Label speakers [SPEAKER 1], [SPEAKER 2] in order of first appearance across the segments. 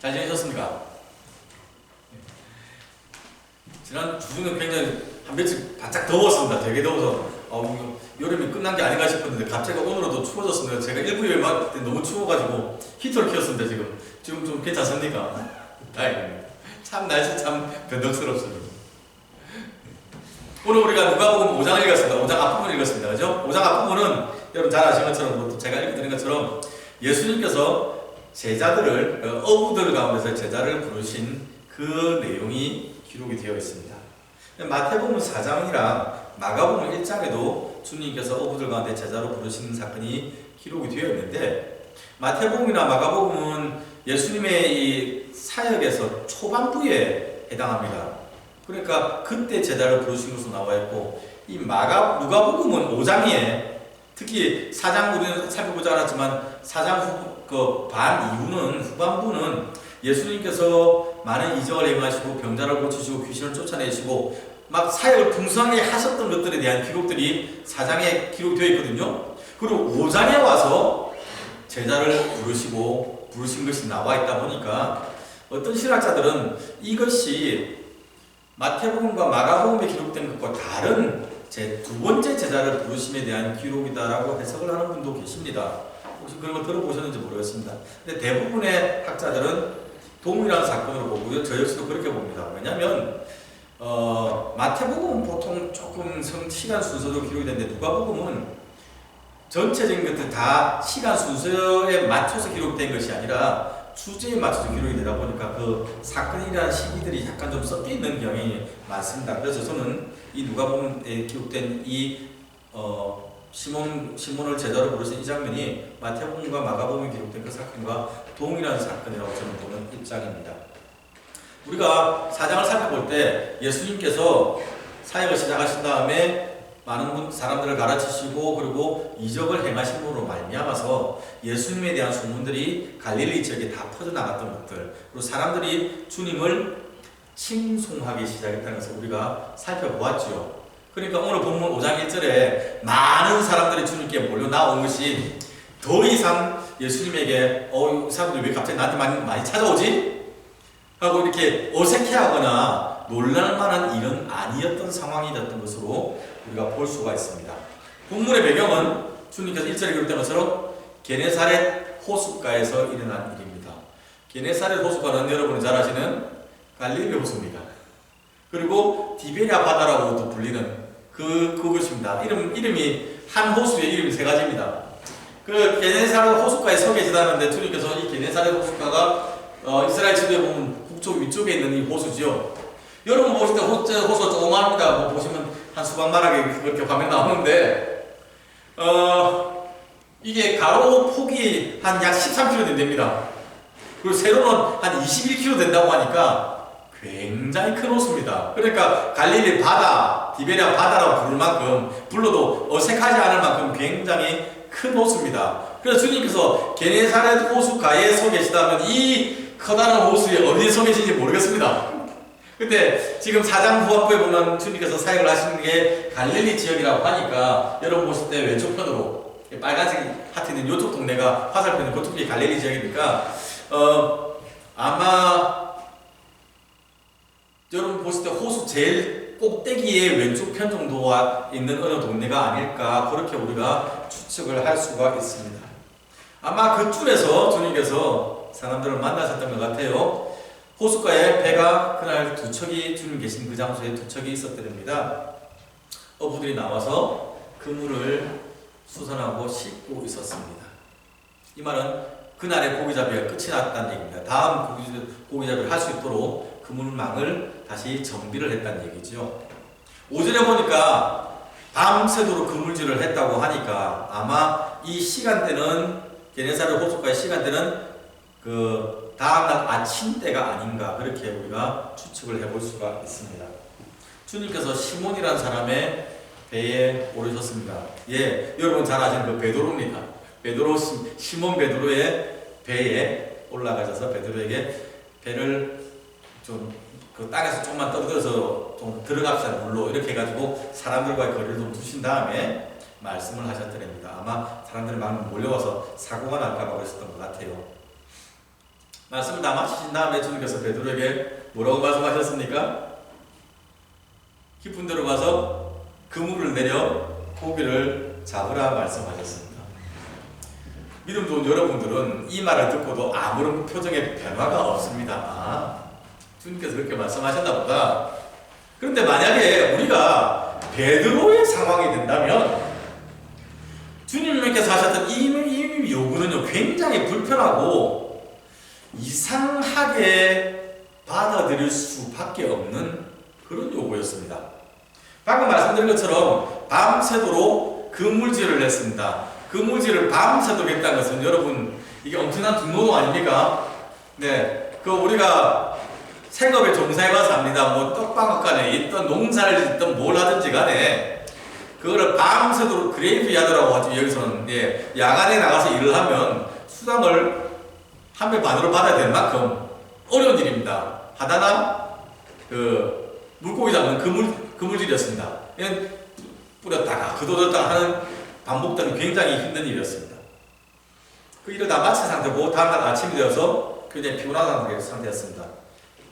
[SPEAKER 1] 잘 지내셨습니까? 지난 주중은 굉장히 한 며칠 바짝 더웠습니다. 되게 더워서 어, 여름이 끝난 게 아닌가 싶었는데 갑자기 오늘은 더 추워졌습니다. 제가 일부에 막 너무 추워가지고 히터를 켰습니다. 지금 지금 좀 괜찮습니까? 참 날씨 참 변덕스럽습니다. 오늘 우리가 누가복음 5장을 읽었습니다. 5장 앞부분을 읽었습니다. 그죠? 5장 앞부분은 여러분 잘 아시는 것처럼 뭐 제가 읽어드린 것처럼 예수님께서 제자들을 어, 어부들 가운데서 제자를 부르신 그 내용이 기록이 되어 있습니다. 마태복음 4장이랑 마가복음 1장에도 주님께서 어부들 가운데 제자로 부르시는 사건이 기록이 되어 있는데 마태복음이나 마가복음은 예수님의 이 사역에서 초반부에 해당합니다. 그러니까 그때 제자를 부르신 것으로 나와 있고 이 마가 누가복음은 5장에 특히 4장 우리는 살펴보지 않았지만 4장 후, 그반 이후는 후반부는 예수님께서 많은 이적을 행하시고 병자를 고치시고 귀신을 쫓아내시고 막 사역을 풍성하게 하셨던 것들에 대한 기록들이 4장에 기록되어 있거든요. 그리고 5장에 와서 제자를 부르시고 부르신 것이 나와 있다 보니까 어떤 신학자들은 이것이 마태복음과 마가복음에 기록된 것과 다른 제 두 번째 제자를 부르심에 대한 기록이다라고 해석을 하는 분도 계십니다. 그런 걸 들어보셨는지 모르겠습니다. 근데 대부분의 학자들은 동일한 사건으로 보고요. 저 역시도 그렇게 봅니다. 왜냐하면 어, 마태복음은 보통 조금 성, 시간 순서로 기록이 되는데 누가복음은 전체적인 것들 다 시간 순서에 맞춰서 기록된 것이 아니라 주제에 맞춰서 기록이 되다 보니까 그 사건이라는 시기들이 약간 좀 섞여 있는 경향이 많습니다. 그래서 저는 이 누가복음에 기록된 이 어, 시몬 시몬을 제자로 부르신 이 장면이 마태복음과 마가복음에 기록된 그 사건과 동일한 사건이라고 저는 보는 입장입니다. 우리가 사장을 살펴볼 때 예수님께서 사역을 시작하신 다음에 많은 분, 사람들을 가르치시고 그리고 이적을 행하심으로 말미암아서 예수님에 대한 소문들이 갈릴리 지역에 다 퍼져나갔던 것들 그리고 사람들이 주님을 칭송하기 시작했다는 것을 우리가 살펴보았지요. 그러니까 오늘 본문 5장 1절에 많은 사람들이 주님께 몰려 나온 것이 더 이상 예수님에게 어, 이 사람들이 왜 갑자기 나한테 많이, 많이 찾아오지? 하고 이렇게 어색해하거나 놀랄 만한 일은 아니었던 상황이 됐던 것으로 우리가 볼 수가 있습니다. 본문의 배경은 주님께서 1절에 기록된 것처럼 게네사렛 호숫가에서 일어난 일입니다. 게네사렛 호숫가는 여러분이 잘 아시는 갈릴리 호수입니다. 그리고 디베리아 바다라고도 불리는 그 그것입니다. 이름 이름이 한 호수의 이름이 세 가지입니다. 그 게네사렛 호숫가에 서 계시다는데 주님께서 이 게네사렛 호숫가가 어, 이스라엘 지도에 보면 북쪽 위쪽에 있는 이 호수죠. 여러분 보실 때 호수 호수 조그마합니다. 뭐 보시면 한 수박만하게 그렇게 화면 나오는데 어 이게 가로 폭이 한 약 13km 됩니다. 그리고 세로는 한 21km 된다고 하니까 굉장히 큰 호수입니다. 그러니까 갈릴리 바다, 디베리아 바다라고 부를 만큼 불러도 어색하지 않을 만큼 굉장히 큰 호수입니다. 그래서 주님께서 게네사렛 호수 가에 서 계시다면 이 커다란 호수에 어디에 서 계신지 모르겠습니다. 근데 지금 사장 후반부에 보면 주님께서 사역을 하시는 게 갈릴리 지역이라고 하니까 여러분 보실 때 왼쪽편으로 빨간색 하트 있는 이쪽 동네가 화살표는 그쪽이 갈릴리 지역이니까 어 아마 여러분 보실 때 호수 제일 꼭대기의 왼쪽 편 정도와 있는 어느 동네가 아닐까 그렇게 우리가 추측을 할 수가 있습니다. 아마 그쯤에서 주님께서 사람들을 만나셨던 것 같아요. 호숫가에 배가 그날 두 척이 주님 계신 그 장소에 두 척이 있었답니다. 어부들이 나와서 그 물을 수선하고 씻고 있었습니다. 이 말은 그날의 고기잡이가 끝이 났다는 얘기입니다. 다음 고기잡이를 할 수 있도록 그물망을 다시 정비를 했다는 얘기죠. 오전에 보니까 밤새도록 그물질을 했다고 하니까 아마 이 시간대는 게네사르 호숫가의 시간대는 그 다음날 아침 때가 아닌가 그렇게 우리가 추측을 해볼 수가 있습니다. 주님께서 시몬이라는 사람의 배에 오르셨습니다. 예, 여러분 잘 아시는 그 베드로입니다. 베드로 시몬 베드로의 배에 올라가셔서 베드로에게 배를 좀 그 땅에서 조금만 떨어져서 좀 들어갑시다 물로 이렇게 해가지고 사람들과의 거리를 좀 두신 다음에 말씀을 하셨더랍니다. 아마 사람들이 막 몰려와서 사고가 날까봐 그랬었던 것 같아요. 말씀을 다 마치신 다음에 주님께서 베드로에게 뭐라고 말씀하셨습니까? 깊은 데로 가서 그물을 내려 고기를 잡으라 말씀하셨습니다. 믿음 좋은 여러분들은 이 말을 듣고도 아무런 표정에 변화가 없습니다. 아, 주님께서 그렇게 말씀하셨나 보다. 그런데 만약에 우리가 베드로의 상황이 된다면 주님께서 하셨던 이, 이 요구는요 굉장히 불편하고 이상하게 받아들일 수밖에 없는 그런 요구였습니다. 방금 말씀드린 것처럼 밤새도록 그물질을 했습니다. 그물질을 밤새도록 했다는 것은 여러분 이게 엄청난 중노동 아닙니까? 네, 그 우리가 생업에 종사해봐서 압니다. 뭐 떡방앗간에 있던 농사를 짓든 뭘 하든지 간에 그거를 밤새도록 그레이브 야드라고 하죠. 여기서는 예, 야간에 나가서 일을 하면 수당을 한 배 반으로 받아야 될 만큼 어려운 일입니다. 하다나 그 물고기 잡는 그물 그물질이었습니다. 이건 뿌렸다가 그도졌다가 하는 반복되는 굉장히 힘든 일이었습니다. 그 일을 다 마친 상태고 다음날 아침이 되어서 굉장히 피곤한 상태였습니다.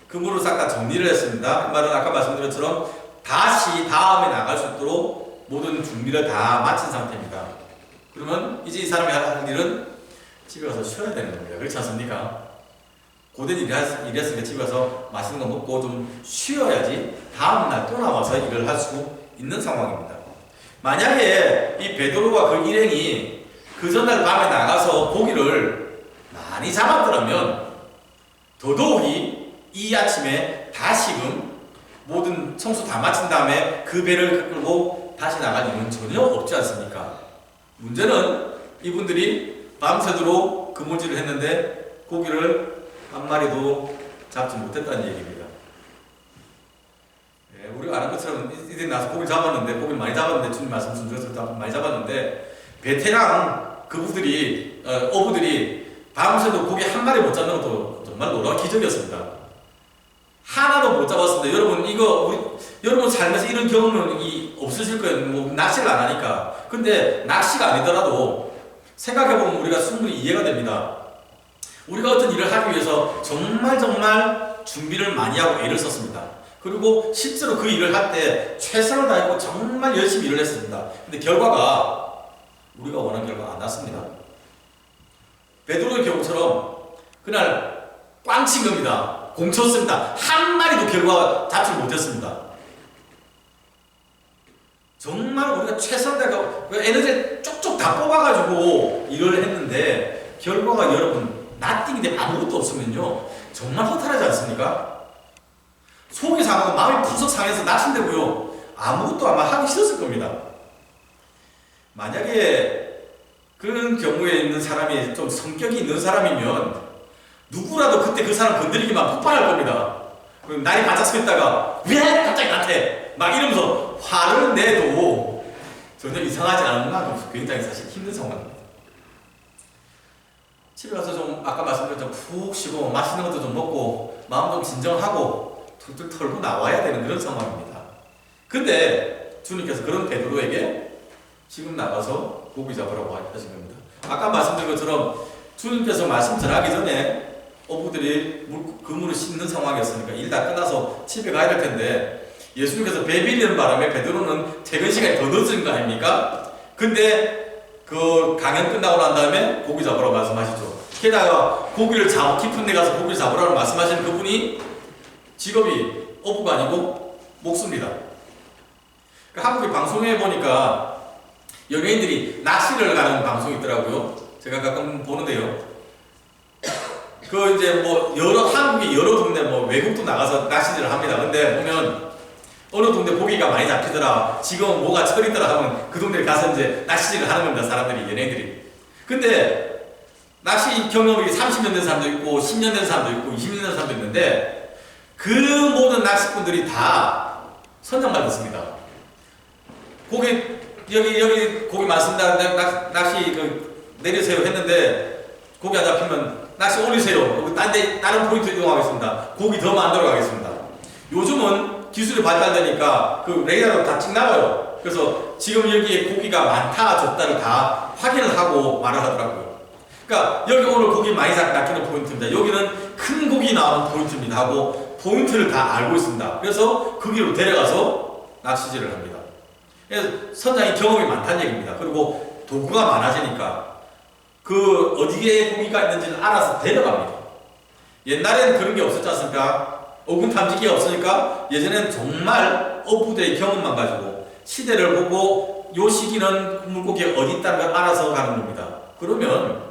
[SPEAKER 1] 그물을 싹다 정리를 했습니다. 이 말은 아까 말씀드린 것처럼 다시 다음에 나갈 수 있도록 모든 준비를 다 마친 상태입니다. 그러면 이제 이 사람이 할 일은 집에 가서 쉬어야 되는 겁니다. 그렇지 않습니까? 고된 일을 했- 일했으니까 집에 가서 맛있는 거 먹고 좀 쉬어야지 다음날 또 나와서 일을 할 수 있는 상황입니다. 만약에 이 베드로가 그 일행이 그 전날 밤에 나가서 고기를 많이 잡았더라면 더더욱이 이 아침에 다시금 모든 청소 다 마친 다음에 그 배를 끌고 다시 나갈 이유는 전혀 없지 않습니까? 문제는 이분들이 밤새도록 그물질을 했는데 고기를 한 마리도 잡지 못했다는 얘기입니다. 예, 우리가 아는 것처럼 이들이 나서 고기를 잡았는데 고기를 많이 잡았는데 주님 말씀 중에서 많이 잡았는데 베테랑 그부들이 어, 어부들이 밤새도 고기 한 마리 못 잡는 것도 정말 놀라운 기적이었습니다. 하나도 못 잡았습니다. 여러분 이거 우리 여러분 살면서 이런 경험은 이 없으실 거예요. 뭐 낚시를 안 하니까. 근데 낚시가 아니더라도 생각해 보면 우리가 충분히 이해가 됩니다. 우리가 어떤 일을 하기 위해서 정말 정말 준비를 많이 하고 애를 썼습니다. 그리고 실제로 그 일을 할 때 최선을 다했고 정말 열심히 일을 했습니다. 근데 결과가 우리가 원하는 결과가 안 났습니다. 베드로의 경우처럼 그날 꽝친 겁니다. 공쳤습니다. 한 마리도 결과 잡지 못했습니다. 정말 우리가 최선을 다하고 그 에너지를 쪽쪽 다 뽑아가지고 일을 했는데 결과가 여러분 나띵인데 아무것도 없으면요 정말 허탈하지 않습니까? 속이 상하고 마음이 푸석 상해서 나신대고요 아무것도 아마 하기 싫었을 겁니다. 만약에 그런 경우에 있는 사람이 좀 성격이 있는 사람이면 누구라도 그때 그 사람 건드리기만 폭발할 겁니다. 날이 바짝 서 있다가 왜 갑자기 나한테 막 이러면서 화를 내도 전혀 이상하지 않은 만큼 굉장히 사실 힘든 상황입니다. 집에 가서 좀 아까 말씀드렸죠 푹 쉬고 맛있는 것도 좀 먹고 마음 좀 진정하고 툴툴 털고 나와야 되는 그런 상황입니다. 근데 주님께서 그런 베드로에게 지금 나가서 고기 잡으라고 하신 겁니다. 아까 말씀드린 것처럼 주님께서 말씀 전하기 전에 어부들이 물, 그물을 씻는 상황이었으니까 일 다 끝나서 집에 가야 될 텐데 예수님께서 배 빌리는 바람에 베드로는 퇴근 시간이 더 늦은 거 아닙니까? 근데 그 강연 끝나고 난 다음에 고기 잡으라고 말씀하시죠. 게다가 고기를 잡 깊은 데 가서 고기를 잡으라고 말씀하시는 그분이 직업이 어부가 아니고 목수입니다. 그 한국의 방송에 보니까 연예인들이 낚시를 가는 방송이 있더라고요. 제가 가끔 보는데요. 그 이제 뭐 여러 한국의 여러 동네 뭐 외국도 나가서 낚시를 합니다. 근데 보면 어느 동네 고기가 많이 잡히더라. 지금 뭐가 철이더라 하면 그 동네에 가서 이제 낚시를 하는 겁니다. 사람들이 연예인들이. 근데 낚시 경험이 30년 된 사람도 있고 10년 된 사람도 있고 20년 된 사람도 있는데 그 모든 낚시꾼들이 다 선정받았습니다. 고기 여기 여기 고기 많습니다. 낚- 낚시 그 내리세요 했는데 고기 안 잡히면 낚시 올리세요. 딴데 다른 포인트 이동하겠습니다. 고기 더 만들어 가겠습니다. 요즘은 기술이 발달되니까 그 레이더로 다 찍나봐요. 그래서 지금 여기에 고기가 많다 적다를 다 확인을 하고 말을 하더라고요. 그러니까 여기 오늘 고기 많이 잡- 낚이는 포인트입니다. 여기는 큰 고기 나오는 포인트입니다. 하고 포인트를 다 알고 있습니다. 그래서 거기로 데려가서 낚시질을 합니다. 그래서 선장이 경험이 많다는 얘기입니다. 그리고 도구가 많아지니까 그 어디에 고기가 있는지를 알아서 데려갑니다. 옛날에는 그런 게 없었지 않습니까? 어군 탐지기가 없으니까 예전에는 정말 어부대의 경험만 가지고 시대를 보고 요 시기는 물고기 어디 있다는 걸 알아서 가는 겁니다. 그러면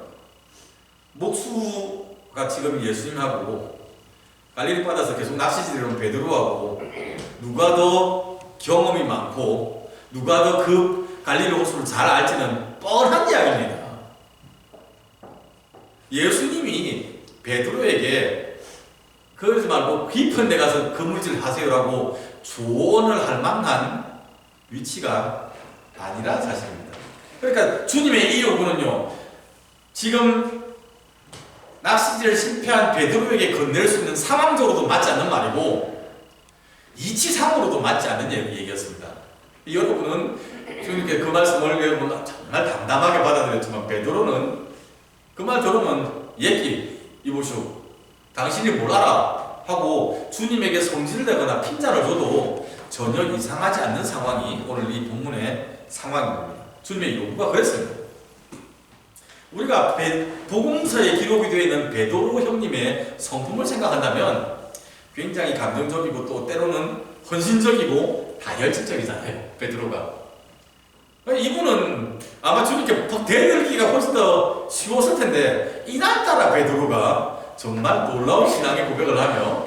[SPEAKER 1] 목수가 지금 예수님하고 갈릴리 바다에서 계속 낚시질을 베드로하고 누가 더 경험이 많고 누가 더 그 갈릴리 호수를 잘 알지는 뻔한 이야기입니다. 예수님이 베드로에게 그러지 말고 깊은 데 가서 그물질 하세요라고 조언을 할 만한 위치가 아니라 사실입니다. 그러니까 주님의 이 요구는요, 지금 낚시질을 실패한 베드로에게 건넬 수 있는 상황적으로도 맞지 않는 말이고, 이치상으로도 맞지 않는 얘기- 얘기였습니다. 여러분은 주님께 그 말씀을 여러분 정말 담담하게 받아들였지만, 베드로는 그 말 들으면 얘기, 이보시오. 당신이 뭘 알아? 하고 주님에게 성질을 내거나 핀잔을 줘도 전혀 이상하지 않는 상황이 오늘 이 본문의 상황입니다. 주님의 요구가 그랬습니다. 우리가 베- 복음서에 기록이 되어 있는 베드로 형님의 성품을 생각한다면 굉장히 감정적이고 또 때로는 헌신적이고 다혈질적이잖아요. 베드로가. 이분은 아마 주님께 대들기가 훨씬 더 쉬웠을 텐데 이날따라 베드로가 정말 놀라운 신앙의 고백을 하며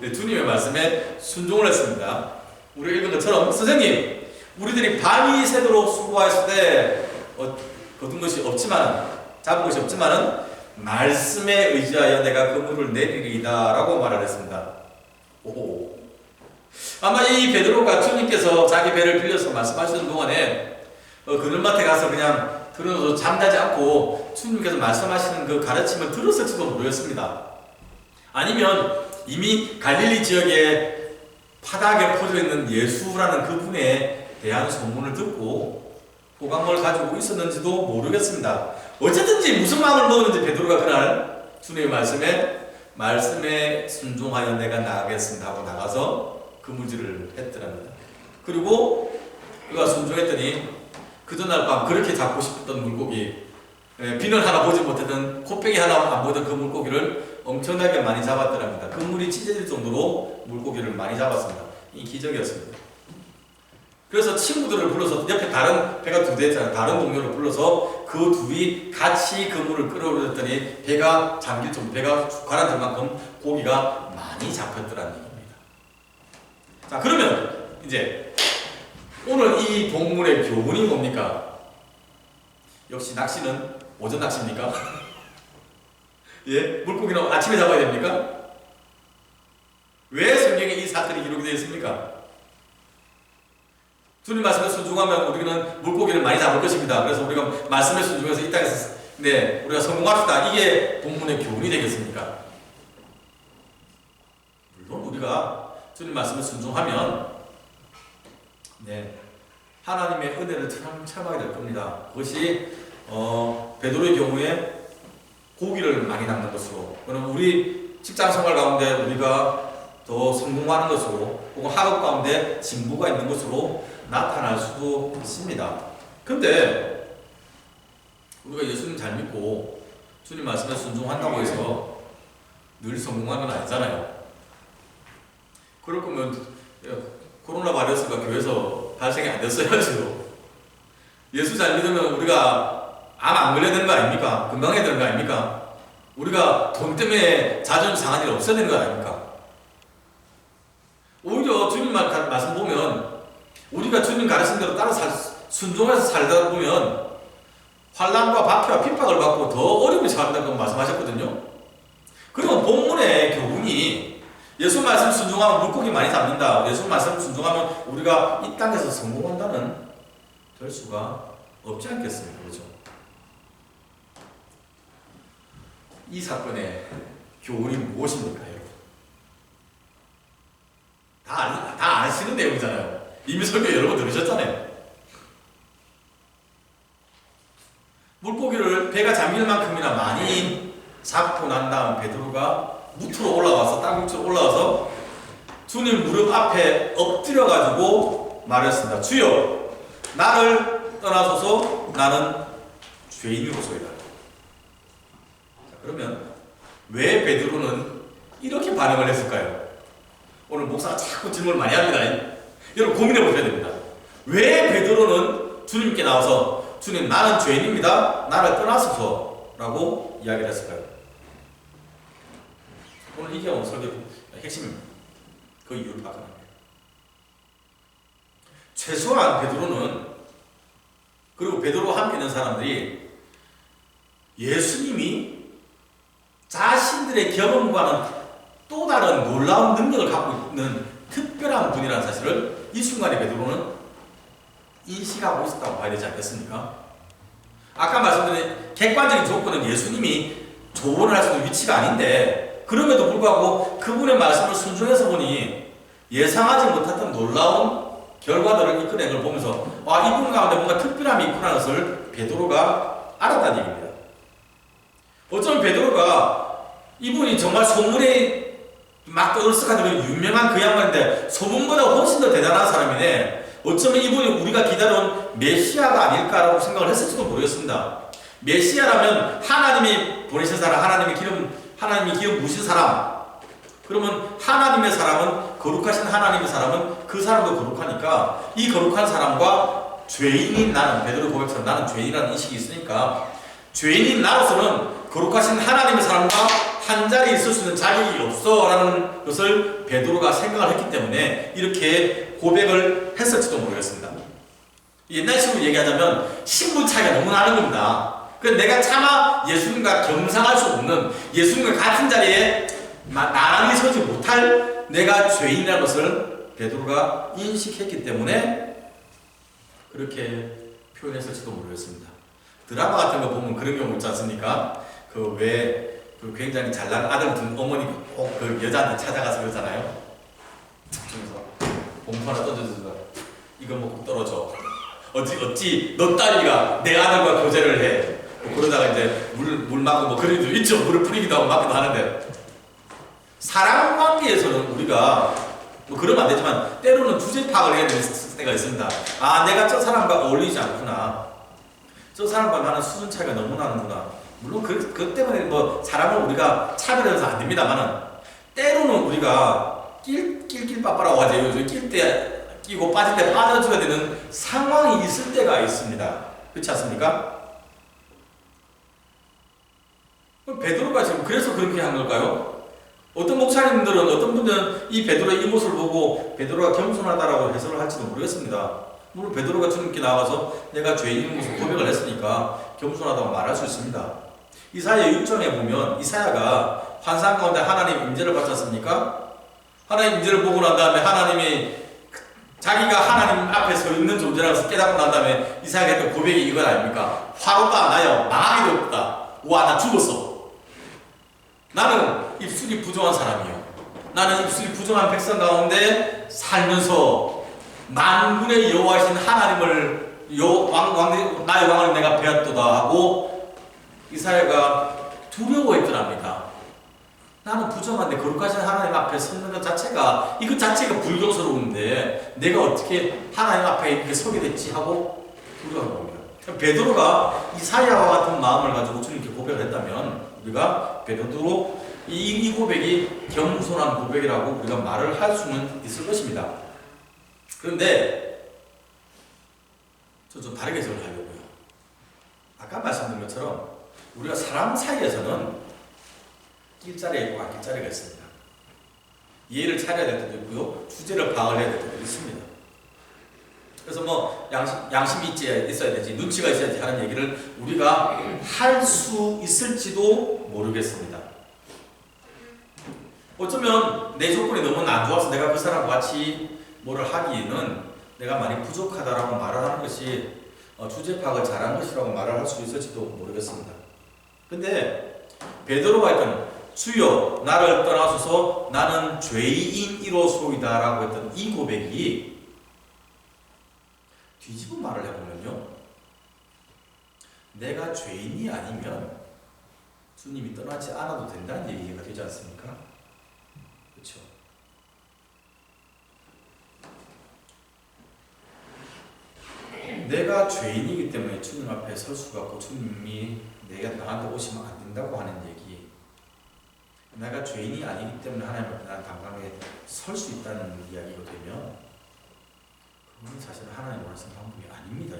[SPEAKER 1] 주님의 말씀에 순종을 했습니다. 우리가 읽은 것처럼 선생님 우리들이 밤이 새도록 수고하였을 때 어, 거둔 것이 없지만 잡은 것이 없지만은 말씀에 의지하여 내가 그물을 내리리이다 라고 말을 했습니다. 오. 아마 이 베드로가 주님께서 자기 배를 빌려서 말씀하시는 동안에 어, 그늘밭에 가서 그냥 들어서 잠자지 않고 주님께서 말씀하시는 그 가르침을 들었을지도 모르겠습니다. 아니면 이미 갈릴리 지역에 파닥에 퍼져 있는 예수라는 그분에 대한 소문을 듣고 호감을 가지고 있었는지도 모르겠습니다. 어쨌든지 무슨 마음을 먹었는지 베드로가 그날 주님의 말씀에 말씀에 순종하여 내가 나가겠습니다 하고 나가서 그물질을 했더랍니다. 그리고 그가 순종했더니 그 전날 밤 그렇게 잡고 싶었던 물고기 예, 비늘 하나 보지 못했던 코빼기 하나 안 보던 그 물고기를 엄청나게 많이 잡았더랍니다. 그물이 찢어질 정도로 물고기를 많이 잡았습니다. 이 기적이었습니다. 그래서 친구들을 불러서 옆에 다른 배가 두 대잖아요. 다른 동료를 불러서 그 둘이 같이 그물을 끌어올렸더니 배가 잠길 정도, 배가 가라앉을 만큼 고기가 많이 잡혔더라는 얘기입니다. 자, 그러면 이제 오늘 이 동물의 교훈이 뭡니까? 역시 낚시는 오전 낚시입니까? 예? 물고기는 아침에 잡아야 됩니까? 왜 성경에 이 사건이 기록이 되어 있습니까? 주님 말씀에 순종하면 우리는 물고기를 많이 잡을 것입니다. 그래서 우리가 말씀에 순종해서 이 땅에서 네, 우리가 성공합시다. 이게 본문의 교훈이 되겠습니까? 물론 우리가 주님 말씀에 순종하면 네, 하나님의 은혜를 참 체험하게 될 겁니다. 그것이 어, 베드로의 경우에 고기를 많이 낚는 것으로, 그럼 우리 직장 생활 가운데 우리가 더 성공하는 것으로, 혹은 학업 가운데 진보가 있는 것으로 나타날 수도 있습니다. 근데 우리가 예수님 잘 믿고 주님 말씀에 순종한다고 해서 늘 성공하는 건 아니잖아요. 그럴 거면 코로나 바이러스가 교회에서 발생이 안 됐어야죠. 예수 잘 믿으면 우리가 암 안 걸려야 되는 거 아닙니까? 건강해야 되는 거 아닙니까? 우리가 돈 때문에 자존심 상한 일 없어야 되는 거 아닙니까? 오히려 주님 말, 말씀 보면 우리가 주님 가르친 대로 따라 살, 순종해서 살다 보면 환란과 박해와 핍박을 받고 더 어려움이 처한다고 말씀하셨거든요. 그러면 본문의 교훈이 예수 말씀 순종하면 물고기 많이 잡는다. 예수 말씀 순종하면 우리가 이 땅에서 성공한다는 될 수가 없지 않겠습니까? 그렇죠? 이 사건의 교훈이 무엇입니까, 여러분? 다, 아- 다 아시는 내용이잖아요. 이미 설교 여러 번 들으셨잖아요. 물고기를 배가 잠길 만큼이나 잡고 난 다음 베드로가 무트로 올라와서 땅 밑으로 올라와서 주님 무릎 앞에 엎드려 가지고 말했습니다. 주여 나를 떠나소서 나는 죄인으로소이다. 자, 그러면 왜 베드로는 이렇게 반응을 했을까요? 오늘 목사가 자꾸 질문을 많이 합니다. 여러분 고민해 보셔야 됩니다. 왜 베드로는 주님께 나와서 주님 나는 죄인입니다. 나를 떠나소서라고 이야기를 했을까요? 오늘 이게 오늘 설교 핵심입니다. 그 이유를 파악합니다. 최소한 베드로는 그리고 베드로와 함께 있는 사람들이 예수님이 자신들의 경험과는 또 다른 놀라운 능력을 갖고 있는 특별한 분이라는 사실을 이 순간에 베드로는 인식하고 있었다고 봐야 되지 않겠습니까? 아까 말씀드린 객관적인 조건은 예수님이 조언을 할 수 있는 위치가 아닌데 그럼에도 불구하고 그분의 말씀을 순종해서 보니 예상하지 못했던 놀라운 결과들을 이끌어낸 걸 보면서 와 이분 가운데 뭔가 특별함이 있구나 것을 베드로가 알았다는 얘기입니다. 어쩌면 베드로가 이분이 정말 소문에 막 떠들썩하는 유명한 그 양반인데 소문보다 훨씬 더 대단한 사람이네. 어쩌면 이분이 우리가 기다려온 메시아가 아닐까라고 생각을 했을지도 모르겠습니다. 메시아라면 하나님이 보내신 사람, 하나님이 기름, 하나님이 기름 부신 사람. 그러면 하나님의 사람은 거룩하신 하나님의 사람은 그 사람도 거룩하니까 이 거룩한 사람과 죄인인 나는 베드로 고백처럼 나는 죄인이라는 인식이 있으니까 죄인인 나로서는 거룩하신 하나님의 사람과 한 자리에 있을 수 있는 자격이 없어라는 것을 베드로가 생각을 했기 때문에 이렇게 고백을 했을지도 모르겠습니다. 옛날식으로 얘기하자면 신분 차이가 너무 나는 겁니다. 그래서 내가 차마 예수님과 경상할 수 없는 예수님과 같은 자리에 마- 나란히 서지 못할 내가 죄인이라는 것을 베드로가 인식했기 때문에 그렇게 표현했을지도 모르겠습니다. 드라마 같은 거 보면 그런 경우 있지 않습니까? 그왜 그 굉장히 잘난 아들 둔 어머니가 꼭 그 여자한테 찾아가서 그러잖아요. 그래서 봉투 하나 던져주다 이거 먹고 떨어져. 어찌 어찌 너 딸이가 내 아들과 교제를 해. 뭐 그러다가 이제 물물 맞고 뭐 그런 일도 있죠. 물을 뿌리기도 하고 맞기도 하는데 사랑 관계에서는 우리가 뭐 그러면 안 되지만 때로는 주제 파악을 해야 되는 때가 있습니다. 아 내가 저 사람과 어울리지 않구나. 저 사람과 나는 수준 차이가 너무 나는구나. 물론 그, 그 때문에 뭐 사람을 우리가 차별해서 안 됩니다만은 때로는 우리가 낄, 낄낄 빠빠라고 하죠. 요즘 낄 때 끼고 빠질 때 빠져줘야 되는 상황이 있을 때가 있습니다. 그렇지 않습니까? 그럼 베드로가 지금 그래서 그렇게 한 걸까요? 어떤 목사님들은 어떤 분들은 이 베드로의 이 모습을 보고 베드로가 겸손하다라고 해석을 할지도 모르겠습니다. 물론 베드로가 주님께 나와서 내가 죄인인 모습 고백을 했으니까 겸손하다고 말할 수 있습니다. 이사야 6장에 보면 이사야가 환상 가운데 하나님 임재를 받지 않습니까? 하나님 임재를 보고 난 다음에 하나님이 자기가 하나님 앞에 서 있는 존재라고 해서 깨닫고 난 다음에 이사야가 했던 고백이 이건 아닙니까? 화로가 나여 망하게 되었다. 와 나 죽었어. 나는 입술이 부정한 사람이요. 나는 입술이 부정한 백성 가운데 살면서 만군의 여호와신 하나님을 여, 왕, 왕, 나의 왕을 내가 배웠도다 하고 이사야가 두려워했더랍니다. 나는 부정한데 거룩하신 하나님 앞에 섰는 것 자체가 이것 자체가 불경스러운데 내가 어떻게 하나님 앞에 이렇게 서게 됐지 하고 두려워한 겁니다. 베드로가 이사야와 같은 마음을 가지고 주님께 고백을 했다면 우리가 베드로 이, 이 고백이 겸손한 고백이라고 우리가 말을 할 수는 있을 것입니다. 그런데 저좀 다르게 해석을 하려고요. 아까 말씀드린 것처럼 우리가 사람 사이에서는 낄자리가 있고 안낄 자리가 있습니다. 예의를 차려야 될 때도 있고요. 주제를 파악을 해야 될 때도 있습니다. 그래서 뭐 양심, 양심이 있어야 되지, 눈치가 있어야지 하는 얘기를 우리가 할 수 있을지도 모르겠습니다. 어쩌면 내 조건이 너무 안 좋아서 내가 그 사람과 같이 뭐를 하기에는 내가 많이 부족하다라고 말을 하는 것이 어, 주제 파악을 잘한 것이라고 말을 할 수 있을지도 모르겠습니다. 근데 베드로가 했던 주여 나를 떠나소서 나는 죄인이로소이다라고 했던 이 고백이 뒤집어 말을 해보면요. 내가 죄인이 아니면 주님이 떠나지 않아도 된다는 얘기가 되지 않습니까? 그렇죠. 내가 죄인이기 때문에 주님 앞에 설 수가 없고 주님이 내가 나한테 오시면 안 된다고 하는 얘기. 내가 죄인이 아니기 때문에 하나님 앞에 난 당당하게 설 수 있다는 이야기가 되면 그건 사실 하나님 원하시는 방법이 아닙니다.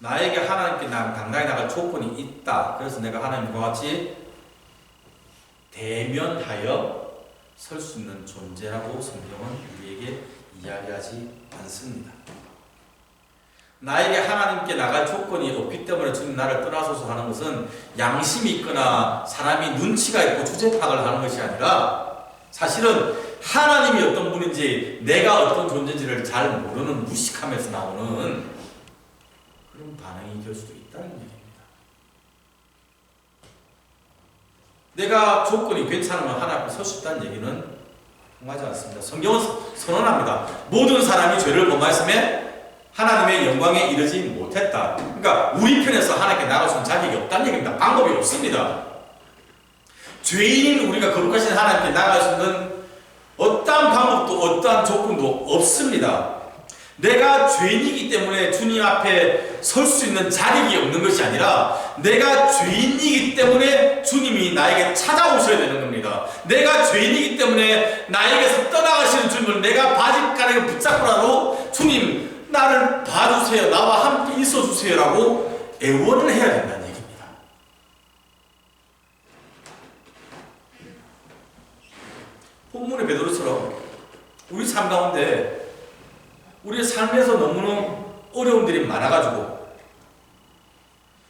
[SPEAKER 1] 나에게 하나님께 난 당당히 나갈 조건이 있다. 그래서 내가 하나님과 같이 대면하여 설 수 있는 존재라고 성경은 우리에게 이야기하지 않습니다. 나에게 하나님께 나갈 조건이 없기 때문에 주님 나를 떠나소서 하는 것은 양심이 있거나 사람이 눈치가 있고 주제 파악을 하는 것이 아니라 사실은 하나님이 어떤 분인지 내가 어떤 존재인지를 잘 모르는 무식함에서 나오는 그런 반응이 될 수도 있다는 얘기입니다. 내가 조건이 괜찮으면 하나님 앞에 설 수 있다는 얘기는 통하지 않습니다. 성경은 선언합니다. 모든 사람이 죄를 범하였음에 하나님의 영광에 이르지 못했다. 그러니까 우리 편에서 하나님께 있는 자격이 없다는 얘기입니다. 방법이 없습니다. 죄인인 우리가 거룩하신 하나님께 나갈 수 있는 어떠한 방법도 어떠한 조건도 없습니다. 내가 죄인이기 때문에 주님 앞에 설 수 있는 자격이 없는 것이 아니라 내가 죄인이기 때문에 주님이 나에게 찾아오셔야 되는 겁니다. 내가 죄인이기 때문에 나에게서 떠나가시는 주님을 내가 바짓가락을 붙잡고라도 주님 나를 봐주세요. 나와 함께 있어주세요라고 애원을 해야 된다는 얘기입니다. 본문의 베드로처럼 우리 삶 가운데 우리의 삶에서 너무너무 어려움들이 많아가지고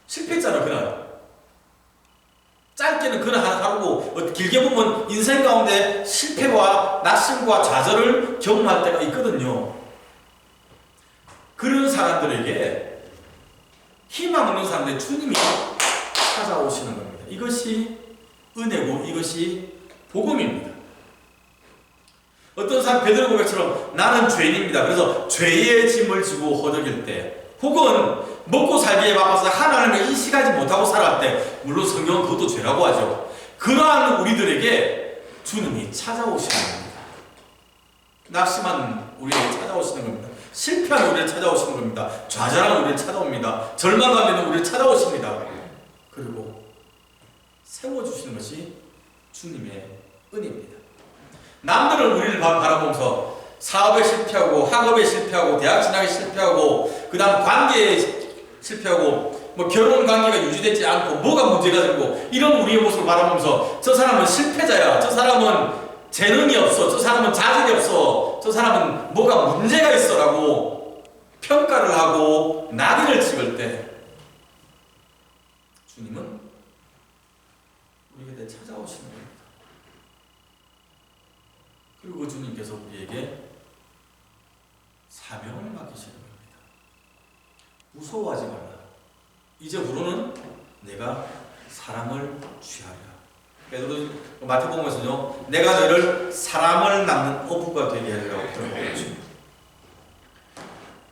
[SPEAKER 1] 실패했잖아 그날 짧게는 그날 하루고 어, 길게 보면 인생 가운데 실패와 낙심과 좌절을 경험할 때가 있거든요. 그런 사람들에게 희망 없는 사람들 주님이 찾아오시는 겁니다. 이것이 은혜고 이것이 복음입니다 어떤 사람 베드로 고백처럼 나는 죄인입니다. 그래서 죄의 짐을 지고 허덕일 때 혹은 먹고 살기에 바빠서 하나님을 인식하지 못하고 때 물론 성경은 그것도 죄라고 하죠. 그러한 우리들에게 주님이 찾아오시는 겁니다. 낙심한 우리에게 찾아오시는 겁니다. 실패한 우리를 찾아오시는 겁니다. 좌절한 우리를 찾아옵니다. 절망감에는 우리를 찾아오십니다. 그리고 세워주시는 것이 주님의 은혜입니다. 남들은 우리를 바- 바라보면서 사업에 실패하고 학업에 실패하고 대학 진학에 실패하고 그다음 관계에 실패하고 뭐 결혼 관계가 유지되지 않고 뭐가 문제가 되고 이런 우리의 모습을 바라보면서 저 사람은 실패자야 저 사람은 재능이 없어 저 사람은 자질이 없어 저 사람은 뭐가 문제가 있어라고 평가를 하고 나비를 찍을 때 주님은 우리에게 찾아오시는 겁니다. 그리고 주님께서 우리에게 사명을 맡기시는 겁니다. 무서워하지 말라. 이제부로는 내가 사람을 취하리라. 베드로 마태복음에서요, 내가 너를 사람을 낳는 어부가 되게 하리라고 들어보죠.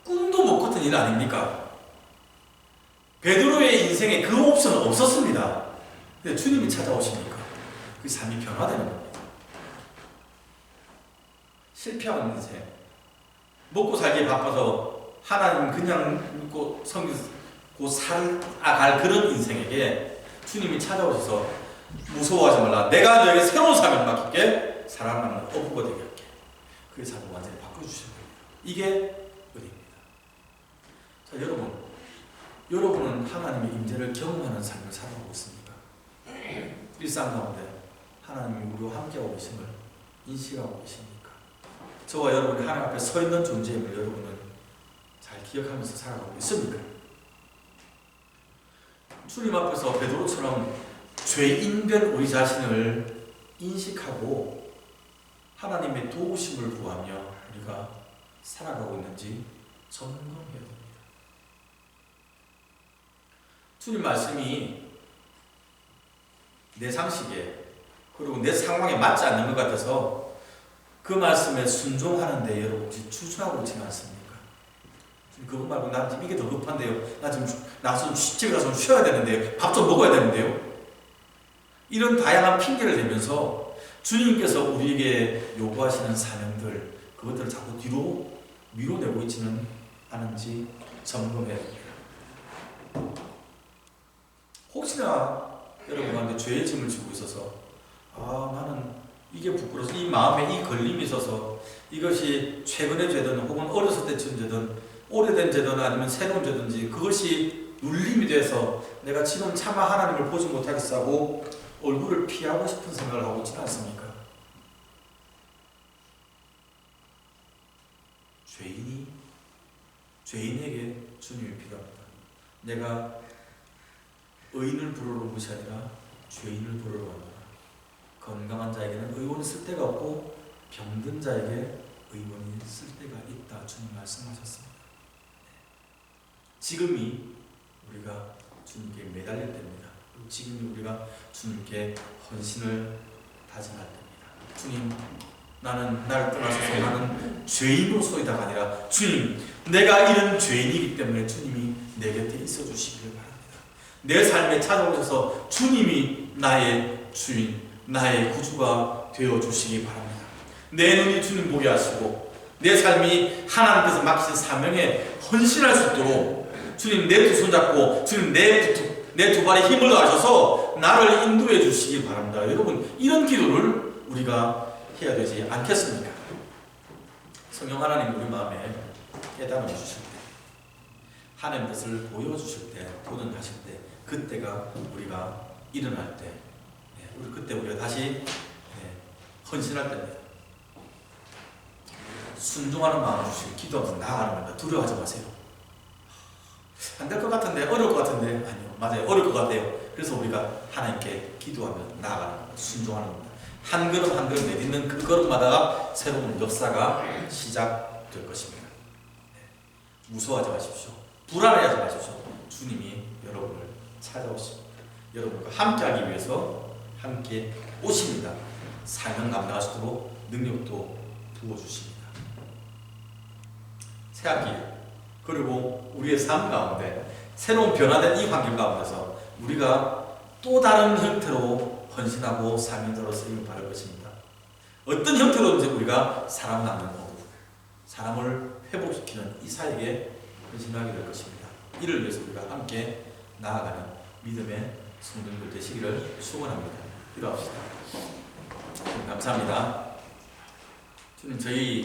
[SPEAKER 1] 꿈도 못 꿨던 일 아닙니까? 베드로의 인생에 그 옵션은 없었습니다. 근데 주님이 찾아오시니까 그 삶이 변화되는 겁니다. 실패한 인생 먹고 살기에 바빠서 하나님 그냥 믿고 섬기고 살아갈 그런 인생에게 주님이 찾아오셔서 무서워하지 말라. 내가 너에게 새로운 삶을 맡길게. 사랑하는 어부가 되게 할게. 그의 삶을 완전히 바꿔주시는 겁니다 이게 은혜입니다. 자 여러분. 여러분은 하나님의 임재를 경험하는 삶을 살아가고 있습니까? 일상 가운데 하나님이 우리와 함께하고 계심을 인식하고 계십니까? 저와 여러분이 하나님 앞에 서 있는 존재임을 여러분은 잘 기억하면서 살아가고 있습니까? 주님 앞에서 베드로처럼 죄인된 우리 자신을 인식하고 하나님의 도우심을 구하며 우리가 살아가고 있는지 점검해야 됩니다. 주님 말씀이 내 상식에 그리고 내 상황에 맞지 않는 것 같아서 그 말씀에 순종하는데 여러분 혹시 추천하고 있지는 않습니까? 그것 말고 난 지금 이게 더 급한데요. 나 지금 나서 집에 가서 좀 쉬어야 되는데요. 밥 좀 먹어야 되는데요. 이런 다양한 핑계를 대면서 주님께서 우리에게 요구하시는 사명들 그것들을 자꾸 뒤로 밀어내고 있지는 않은지 점검해야 됩니다. 혹시나 여러분 가운데 죄의 짐을 지고 있어서 아 나는 이게 부끄러워서 이 마음에 이 걸림이 있어서 이것이 최근의 죄든 혹은 어렸을 때 지은 죄든 오래된 죄든 아니면 새로운 죄든지 그것이 눌림이 돼서 내가 지금 차마 하나님을 보지 못하겠어 하고 얼굴을 피하고 싶은 생각을 하고 있지 않습니까? 죄인이 죄인에게 주님이 필요합니다. 내가 의인을 부르러 온 것이 아니라 죄인을 부르러. 건강한 자에게는 의원이 쓸 데가 없고 병든 자에게 의원이 쓸 데가 있다. 주님 말씀하셨습니다. 지금이 우리가 주님께 매달릴 때입니다. 지금이 우리가 주님께 헌신을 다짐할 때입니다. 주님, 나는 나를 떠나셔서 나는 죄인으로서이다가 아니라 주님, 내가 이런 죄인이기 때문에 주님이 내 곁에 있어 주시기를 바랍니다. 내 삶에 찾아오셔서 주님이 나의 주인, 나의 구주가 되어 주시기 바랍니다. 내 눈이 주님 보게 하시고 내 삶이 하나님께서 맡기신 사명에 헌신할 수 있도록 주님 내 두 손 잡고 주님 내내 두 발에 힘을 더하셔서 나를 인도해 주시기 바랍니다. 여러분 이런 기도를 우리가 해야 되지 않겠습니까? 성령 하나님 우리 마음에 깨달아 주실 때 하나님 뜻을 보여주실 때 도전하실 때 그때가 우리가 일어날 때 네, 우리 그때 우리가 다시 네, 헌신할 때입니다. 순종하는 마음 주실 기도하면서 나아가는 겁니다. 두려워하지 마세요. 안 될 것 같은데 어려울 것 같은데 아니요 맞아요 어려울 것 같아요. 그래서 우리가 하나님께 기도하며 나아가는 겁니다. 순종하는 겁니다. 한 걸음 한 걸음 내딛는 그 걸음마다 새로운 역사가 시작될 것입니다. 네, 무서워하지 마십시오. 불안해하지 마십시오. 주님이 여러분을 찾아오십니다. 여러분과 함께하기 위해서 함께 오십니다. 사명 감당하시도록 능력도 부어주십니다. 새 학기 그리고 우리의 삶 가운데 새로운 변화된 이 환경 가운데서 우리가 또 다른 형태로 헌신하고 사명자로 쓰임을 바랄 것입니다. 어떤 형태로든지 우리가 사람 낳는 법, 사람을 회복시키는 이 사역에 헌신하게 될 것입니다. 이를 위해서 우리가 함께 나아가는 믿음의 성도들 되시기를 축원합니다. 기도합시다. 주님 감사합니다. 주님 저희